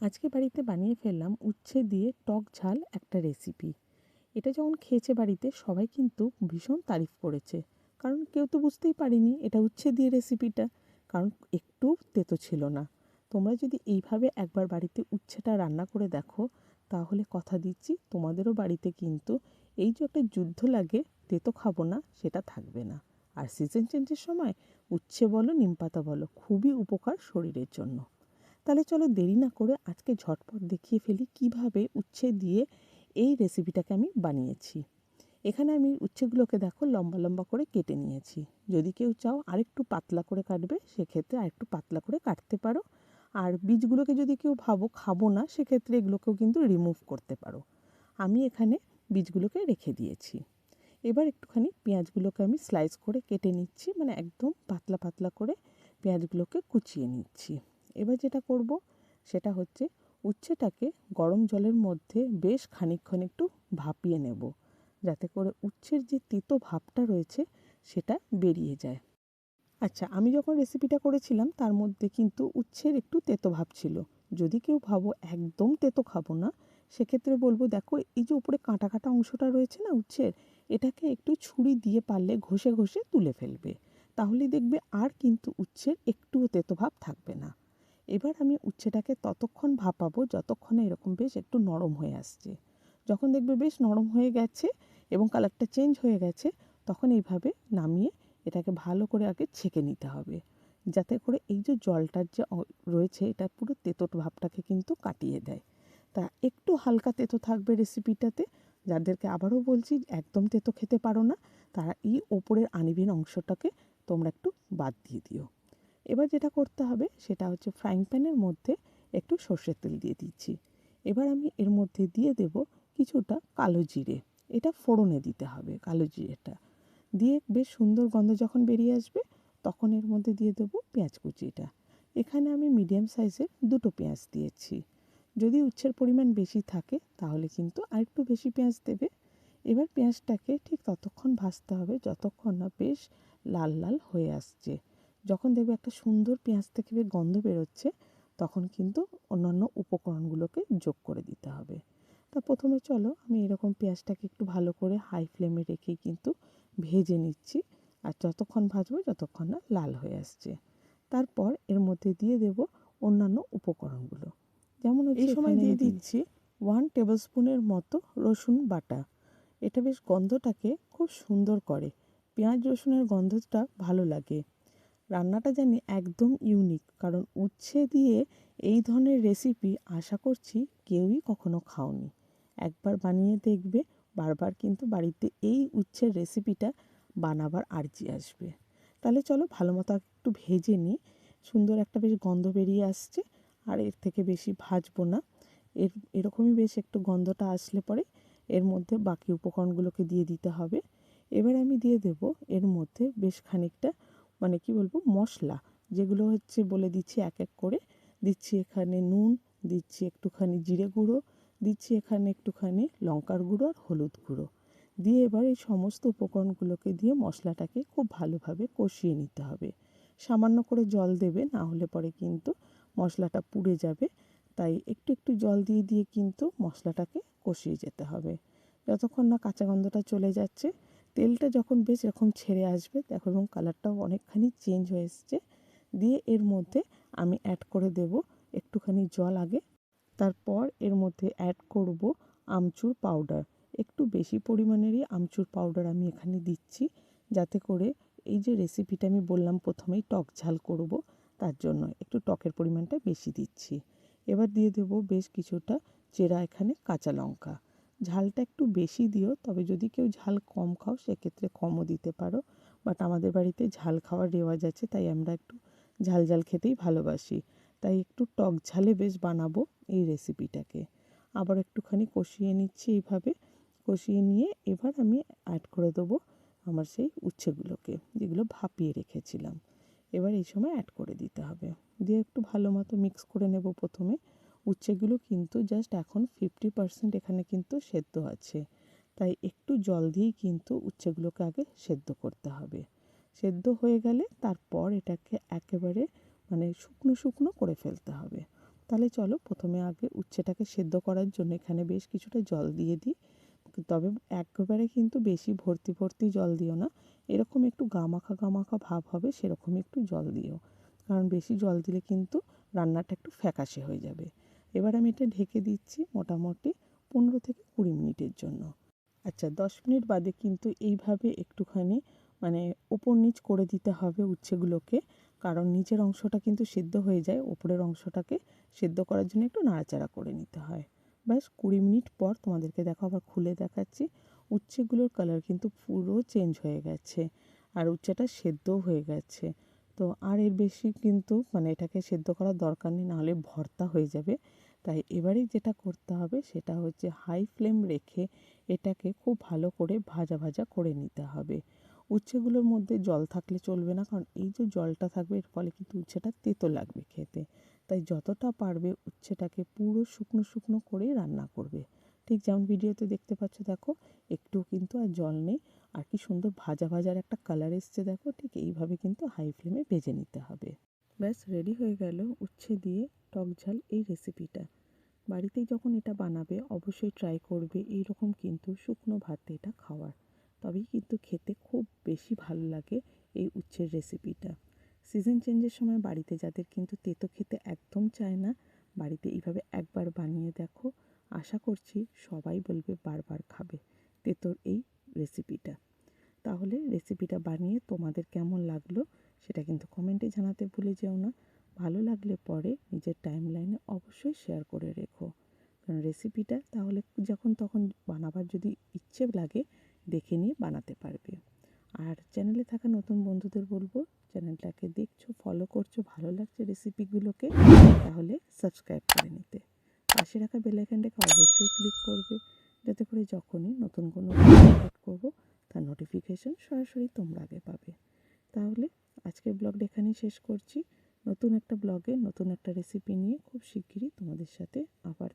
আজকে বাড়িতে বানিয়ে ফেললাম উচ্ছে দিয়ে টক ঝাল একটা রেসিপি এটা যখন খেয়েছে বাড়িতে, সবাই কিন্তু ভীষণ তারিফ করেছে। কারণ কেউ তো বুঝতেই পারেনি এটা উচ্ছে দিয়ে রেসিপিটা কারণ একটু তেতো ছিল না। তোমরা যদি এইভাবে একবার বাড়িতে উচ্ছেটা রান্না করে দেখো, তাহলে কথা দিচ্ছি, তোমাদেরও বাড়িতে কিন্তু এই যে একটা যুদ্ধ লাগে, তেতো খাব না, সেটা থাকবে না। আর সিজন চেঞ্জের সময় উচ্ছে বলো নিমপাতা বলো, খুবই উপকার শরীরের জন্য। তাহলে চলো দেরি না করে আজকে ঝটপট দেখিয়ে ফেলি কীভাবে উচ্ছে দিয়ে এই রেসিপিটাকে আমি বানিয়েছি। এখানে আমি উচ্ছেগুলোকে দেখো লম্বা লম্বা করে কেটে নিয়েছি। যদি কেউ চাও আরেকটু পাতলা করে কাটবে, সেক্ষেত্রে আরেকটু পাতলা করে কাটতে পারো। আর বীজগুলোকে যদি কেউ ভাবো খাব না, সেক্ষেত্রে এগুলোকেও কিন্তু রিমুভ করতে পারো। আমি এখানে বীজগুলোকে রেখে দিয়েছি। এবার একটুখানি পেঁয়াজগুলোকে আমি স্লাইস করে কেটে নিচ্ছি মানে একদম পাতলা পাতলা করে পেঁয়াজগুলোকে কুচিয়ে নিচ্ছি। এবার যেটা করব, সেটা হচ্ছে উচ্ছেটাকে গরম জলের মধ্যে বেশ খানিকক্ষণ একটু ভাপিয়ে নেব, যাতে করে উচ্ছের যে তেতো ভাবটা রয়েছে সেটা বেরিয়ে যায়। আচ্ছা আমি যখন রেসিপিটা করেছিলাম, তার মধ্যে কিন্তু উচ্ছের একটু তেতো ভাব ছিল। যদি কেউ ভাবো একদম তেতো খাব না, সেক্ষেত্রে বলব, দেখো, এই যে উপরে কাঁটা কাঁটা অংশটা রয়েছে না উচ্ছের, এটাকে একটু ছুরি দিয়ে পারলে ঘষে ঘষে তুলে ফেলবে। তাহলে দেখবে আর কিন্তু উচ্ছের একটুও তেতো ভাব থাকবে না। এবার আমি উচ্ছেটাকে ততক্ষণ ভাপাবো যতক্ষণে এরকম বেশ একটু নরম হয়ে আসছে। যখন দেখবে বেশ নরম হয়ে গেছে এবং কালারটা চেঞ্জ হয়ে গেছে, তখন এইভাবে নামিয়ে এটাকে ভালো করে আগে ছেঁকে নিতে হবে। যাতে করে এই যে জলটার যে রয়েছে এটা পুরো তেতো ভাবটাকে কিন্তু কাটিয়ে দেয়। তা একটু হালকা তেতো থাকবে রেসিপিটাতে। যাদেরকে আবারও বলছি, একদম তেতো খেতে পারো না। তারা এই ওপরের আনিবিন অংশটাকে তোমরা একটু বাদ দিয়ে দিও। এবার যেটা করতে হবে, সেটা হচ্ছে ফ্রাইং প্যানের মধ্যে একটু সর্ষের তেল দিয়ে দিচ্ছি। এবার আমি এর মধ্যে দিয়ে দেব কিছুটা কালো জিরে। এটা ফোড়নে দিতে হবে কালো জিরেটা। দিয়ে বেশ সুন্দর গন্ধ যখন বেরিয়ে আসবে, তখন এর মধ্যে দিয়ে দেবো পেঁয়াজ কুচিটা। এখানে আমি মিডিয়াম সাইজের দুটো পেঁয়াজ দিয়েছি। যদি উচ্ছের পরিমাণ বেশি থাকে, তাহলে কিন্তু আরেকটু বেশি পেঁয়াজ দেবে। এবার পেঁয়াজটাকে ঠিক ততক্ষণ ভাজতে হবে, যতক্ষণ না বেশ লাল লাল হয়ে আসছে। যখন দেখবে একটা সুন্দর পেঁয়াজ থেকে গন্ধ বেরোচ্ছে তখন কিন্তু অন্যান্য উপকরণগুলোকে যোগ করে দিতে হবে। তা প্রথমে চলো আমি এরকম পেঁয়াজটাকে একটু ভালো করে হাই ফ্লেমে রেখেই কিন্তু ভেজে নিচ্ছি আর যতক্ষণ ভাজবো যতক্ষণ না লাল হয়ে আসছে। তারপর এর মধ্যে দিয়ে দেব অন্যান্য উপকরণগুলো। যেমন এই সময় দিয়ে দিচ্ছি ওয়ান টেবিল স্পুনের মতো রসুন বাটা। এটা বেশ গন্ধটাকে খুব সুন্দর করে। পেঁয়াজ রসুনের গন্ধটা ভালো লাগে। রান্নাটা জানি একদম ইউনিক কারণ উচ্ছে দিয়ে এই ধরনের রেসিপি আশা করছি কেউই কখনো খাওনি। একবার বানিয়ে দেখবে, বারবার কিন্তু বাড়িতে এই উচ্ছের রেসিপিটা বানাবার আর্জি আসবে। তাহলে চলো ভালো মতো একটু ভেজে নিই। সুন্দর একটা বেশ গন্ধ বেরিয়ে আসছে, আর এর থেকে বেশি ভাজবো না। এর, এরকমই বেশ একটু গন্ধটা আসলে পরে এর মধ্যে বাকি উপকরণগুলোকে দিয়ে দিতে হবে। এবার আমি দিয়ে দেব এর মধ্যে বেশ খানিকটা মানে কি বলব, মশলা, যেগুলো হচ্ছে বলে দিচ্ছি এক এক করে। দিচ্ছি এখানে নুন, দিচ্ছি একটুখানি জিরে গুঁড়ো, দিচ্ছি এখানে একটুখানি লঙ্কার গুঁড়ো আর হলুদ গুঁড়ো। দিয়ে এবার এই সমস্ত উপকরণগুলোকে দিয়ে মশলাটাকে খুব ভালোভাবে কষিয়ে নিতে হবে। সামান্য করে জল দেবে, না হলে পরে কিন্তু মশলাটা পুড়ে যাবে। তাই একটু একটু জল দিয়ে দিয়ে কিন্তু মশলাটাকে কষিয়ে যেতে হবে। যতক্ষণ না কাঁচা গন্ধটা চলে যাচ্ছে তেলটা যখন বেশ এরকম ছেড়ে আসবে, দেখো এবং কালারটাও অনেকখানি চেঞ্জ হয়ে এসছে, দিয়ে এর মধ্যে আমি অ্যাড করে দেব একটুখানি জল আগে, তারপর এর মধ্যে অ্যাড করব আমচুর পাউডার একটু বেশি পরিমাণেরই আমচুর পাউডার আমি এখানে দিচ্ছি, যাতে করে এই যে রেসিপিটা আমি বললাম প্রথমেই টক ঝাল করব, তার জন্য একটু টকের পরিমাণটা বেশি দিচ্ছি। এবার দিয়ে দেব বেশ কিছুটা চেরা এখানে কাঁচা লঙ্কা। ঝালটা একটু বেশি দিও, তবে যদি কেউ ঝাল কম খাও, সেক্ষেত্রে কমও দিতে পারো। বাট আমাদের বাড়িতে ঝাল খাওয়ার রেওয়াজ আছে, তাই আমরা একটু ঝাল ঝাল খেতেই ভালোবাসি। তাই একটু টক ঝালে বেশ বানাবো এই রেসিপিটাকে। আবার একটুখানি কষিয়ে নিচ্ছি এইভাবে। কষিয়ে নিয়ে এবার আমি অ্যাড করে দেবো আমার সেই উচ্ছেগুলোকে, যেগুলো ভাপিয়ে রেখেছিলাম। এবার এই সময় অ্যাড করে দিতে হবে। দিয়ে একটু ভালো মতো মিক্স করে নেব প্রথমে। উচ্ছেগুলো কিন্তু জাস্ট এখন ফিফটি পার্সেন্ট এখানে কিন্তু সেদ্ধ আছে। তাই একটু জল দিয়েই কিন্তু উচ্ছেগুলোকে আগে সেদ্ধ করতে হবে। সেদ্ধ হয়ে গেলে তারপর এটাকে একেবারে মানে শুকনো শুকনো করে ফেলতে হবে। তাহলে চলো প্রথমে আগে উচ্ছেটাকে সেদ্ধ করার জন্য এখানে বেশ কিছুটা জল দিয়ে দিই। তবে একেবারে কিন্তু বেশি ভর্তি ভর্তি জল দিও না। এরকম একটু গামাখা গামাখা ভাব হবে সেরকম একটু জল দিও। কারণ বেশি জল দিলে কিন্তু রান্নাটা একটু ফ্যাকাশে হয়ে যাবে। এবার আমি এটা ঢেকে দিচ্ছি মোটামুটি পনেরো থেকে কুড়ি মিনিটের জন্য। আচ্ছা দশ মিনিট বাদে কিন্তু এইভাবে একটুখানি মানে ওপর নিচ করে দিতে হবে উচ্ছেগুলোকে, কারণ নিচের অংশটা কিন্তু সেদ্ধ হয়ে যায়, ওপরের অংশটাকে সেদ্ধ করার জন্য একটু নাড়াচাড়া করে নিতে হয়। ব্যাস, কুড়ি মিনিট পর তোমাদেরকে দেখো, আবার খুলে দেখাচ্ছি। উচ্ছেগুলোর কালার কিন্তু পুরো চেঞ্জ হয়ে গেছে আর উচ্ছেটা সেদ্ধও হয়ে গেছে। তো আর এর বেশি কিন্তু মানে এটাকে সেদ্ধ করার দরকার নেই, নাহলে ভর্তা হয়ে যাবে। তাই এবারে যেটা করতে হবে সেটা হচ্ছে হাই ফ্লেম রেখে এটাকে খুব ভালো করে ভাজা ভাজা করে নিতে হবে। উচ্ছেগুলোর মধ্যে জল থাকলে চলবে না, কারণ এই যে জলটা থাকবে এর ফলে কিন্তু উচ্ছেটা তেতো লাগবে খেতে। তাই যতটা পারবে উচ্ছেটাকে পুরো শুকনো শুকনো করে রান্না করবে। ঠিক যেমন ভিডিওতে দেখতে পাচ্ছ দেখো একটু কিন্তু আর জল নেই। আর কি সুন্দর ভাজা ভাজার একটা কালার এসছে দেখো, ঠিক এইভাবে কিন্তু হাই ফ্লেমে ভেজে নিতে হবে। ব্যাস রেডি হয়ে গেল উচ্ছে দিয়ে টক ঝাল এই রেসিপিটা বাড়িতেই যখন এটা বানাবে, অবশ্যই ট্রাই করবে, এইরকম কিন্তু শুকনো ভাতে এটা খাওয়ার। তবেই কিন্তু খেতে খুব বেশি ভালো লাগে এই উচ্ছের রেসিপিটা সিজন চেঞ্জের সময় বাড়িতে যাদের কিন্তু তেতো খেতে একদম চায় না, বাড়িতে এইভাবে একবার বানিয়ে দেখো, আশা করছি সবাই বলবে বারবার খাবে তেতোর এই রেসিপিটা তাহলে রেসিপিটা বানিয়ে তোমাদের কেমন লাগল, সেটা কিন্তু কমেন্টে জানাতে ভুলে যেও না। ভালো লাগলে পরে নিজের টাইম লাইনে অবশ্যই শেয়ার করে রেখো। কারণ রেসিপিটা তাহলে যখন তখন বানাবার যদি ইচ্ছে লাগে, দেখে নিয়ে বানাতে পারবে। আর চ্যানেলে থাকা নতুন বন্ধুদের বলব চ্যানেলটাকে দেখছ ফলো করছ, ভালো লাগছে রেসিপিগুলোকে তাহলে সাবস্ক্রাইব করে নিতে। পাশে রাখা বেলাইকানটাকে অবশ্যই ক্লিক করবে, যাতে করে যখনই নতুন কোনো আপলোড করব, তার নোটিফিকেশন সরাসরি তোমরা আগে পাবে। তাহলে আজকের ব্লগটা এখানেই শেষ করছি। নতুন একটা ব্লগে নতুন একটা রেসিপি নিয়ে খুব শিগগিরই তোমাদের সাথে আবার